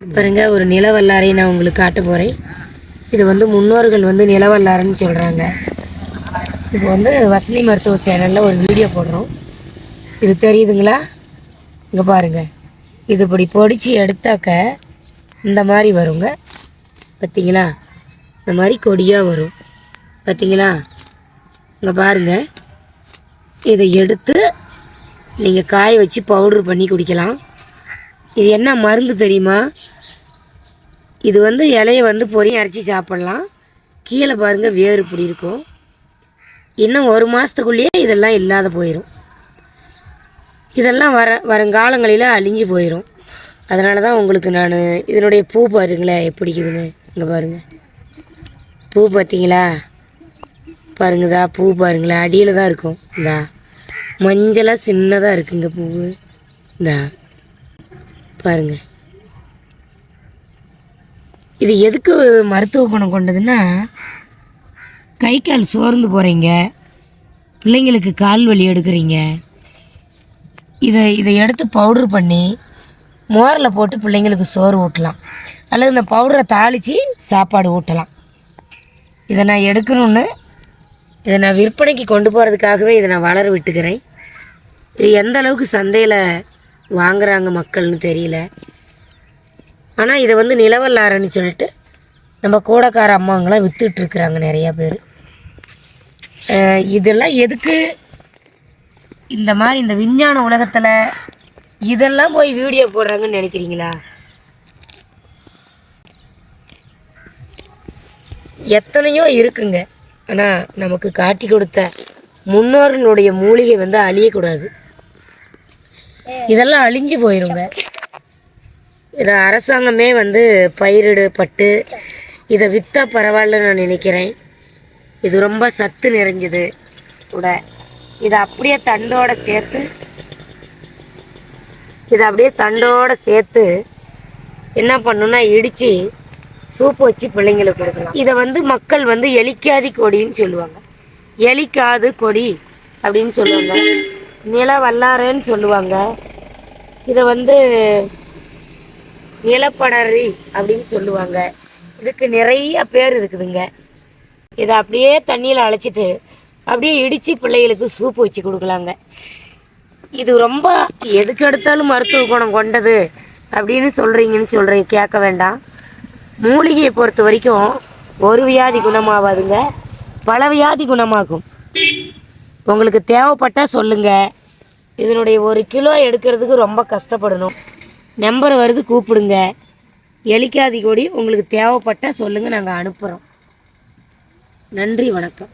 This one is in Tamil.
பாருங்க ஒரு நிலவல்லாரை நான் உங்களுக்கு காட்ட போகிறேன் இது வந்து முன்னோர்கள் வந்து நிலவல்லாரன்னு சொல்கிறாங்க இப்போ வந்து வசனி மருத்துவ சேனலில் ஒரு வீடியோ போடுறோம். இது தெரியுதுங்களா? இங்கே பாருங்க. இது இப்படி பொடிச்சு எடுத்தாக்க இந்த மாதிரி வருங்க. பார்த்தீங்களா இந்த மாதிரி கொடியாக வரும். பார்த்தீங்களா இங்கே பாருங்க. இதை எடுத்து நீங்கள் காய வச்சு பவுட்ரு பண்ணி குடிக்கலாம். இது என்ன மருந்து தெரியுமா? இது வந்து இலையை வந்து பொரியும் அரைச்சி சாப்பிட்லாம். கீழே பாருங்கள் வேர் இப்படி இருக்கும். இன்னும் ஒரு மாதத்துக்குள்ளேயே இதெல்லாம் இல்லாத போயிடும் இதெல்லாம் வர வருங்காலங்களில் அழிஞ்சு போயிடும் அதனால தான் உங்களுக்கு நான் இதனுடைய பூ பாருங்களேன் எப்படி இருக்குதுன்னு. இங்கே பாருங்கள் பூ பார்த்தீங்களா பாருங்கதா பூ பாருங்களேன் அடியில் தான் இருக்கும். இந்தா. மஞ்சளாக சின்னதாக இருக்குங்க பூவு. இந்தா. பாருங்க. இது எதுக்கு மருத்துவ குணம் கொண்டதுன்னா கை கால் சோர்ந்து போகிறீங்க பிள்ளைங்களுக்கு கால் வலி எடுக்கிறீங்க. இதை இதை எடுத்து பவுட்ரு பண்ணி மோரில் போட்டு பிள்ளைங்களுக்கு சோறு ஊட்டலாம். அல்லது இந்த பவுடரை தாளித்து சாப்பாடு ஊட்டலாம். இதை நான் எடுக்கணும்னு இதை நான் விற்பனைக்கு கொண்டு போகிறதுக்காகவே இதை நான் வளர விட்டுக்கிறேன். இது எந்த அளவுக்கு சந்தையில் வாங்குறாங்க மக்கள்னு தெரியல. ஆனால் இதை வந்து நிலவல்லாரன்னு சொல்லிட்டு நம்ம கூடக்கார அம்மாங்களாம் விற்றுட்ருக்குறாங்க நிறையா பேர். இதெல்லாம் எதுக்கு? இந்த மாதிரி இந்த விஞ்ஞான உலகத்தில் இதெல்லாம் போய் வீடியோ போடுறாங்கன்னு நினைக்கிறீங்களா? எத்தனையோ இருக்குங்க. ஆனால் நமக்கு காட்டி கொடுத்த முன்னோர்களுடைய மூலிகை வந்து அழியக்கூடாது. இதெல்லாம் அழிஞ்சு போயிருங்க. இதை அரசாங்கமே வந்து பயிரிடு பட்டு இதை விற்றா பரவாயில்லன்னு நான் நினைக்கிறேன். இது ரொம்ப சத்து நிறைஞ்சது கூட. இதை அப்படியே தண்டோட சேர்த்து இதை அப்படியே தண்டோட சேர்த்து என்ன பண்ணுன்னா இடித்து சூப்பு வச்சு பிள்ளைங்களுக்கு கொடுக்கலாம். இதை வந்து மக்கள் வந்து எலிக்காதி கொடின்னு சொல்லுவாங்க. எலிக்காது கொடி அப்படின்னு சொல்லுவாங்க. நில வல்லாறுன்னு சொல்லுவாங்க. இதை வந்து நிலப்படரி அப்படின்னு சொல்லுவாங்க. இதுக்கு நிறைய பேர் இருக்குதுங்க. இதை அப்படியே தண்ணியில் அழைச்சிட்டு அப்படியே இடித்து பிள்ளைகளுக்கு சூப்பு வச்சு கொடுக்கலாங்க. இது ரொம்ப எதுக்கு எடுத்தாலும் மருத்துவ குணம் கொண்டது அப்படின்னு சொல்கிறீங்கன்னு சொல்கிறீங்க கேட்க வேண்டாம். மூலிகையை பொறுத்த வரைக்கும் ஒரு வியாதி குணமாகாதுங்க பல வியாதி குணமாகும். உங்களுக்கு தேவைப்பட்டால் சொல்லுங்கள் இதனுடைய ஒரு கிலோ எடுக்கிறதுக்கு ரொம்ப கஷ்டப்படணும். நம்பர் வருது கூப்பிடுங்க. எலிக்காதி கொடி உங்களுக்கு தேவைப்பட்டால் சொல்லுங்கள் நாங்கள் அனுப்புகிறோம் நன்றி வணக்கம்.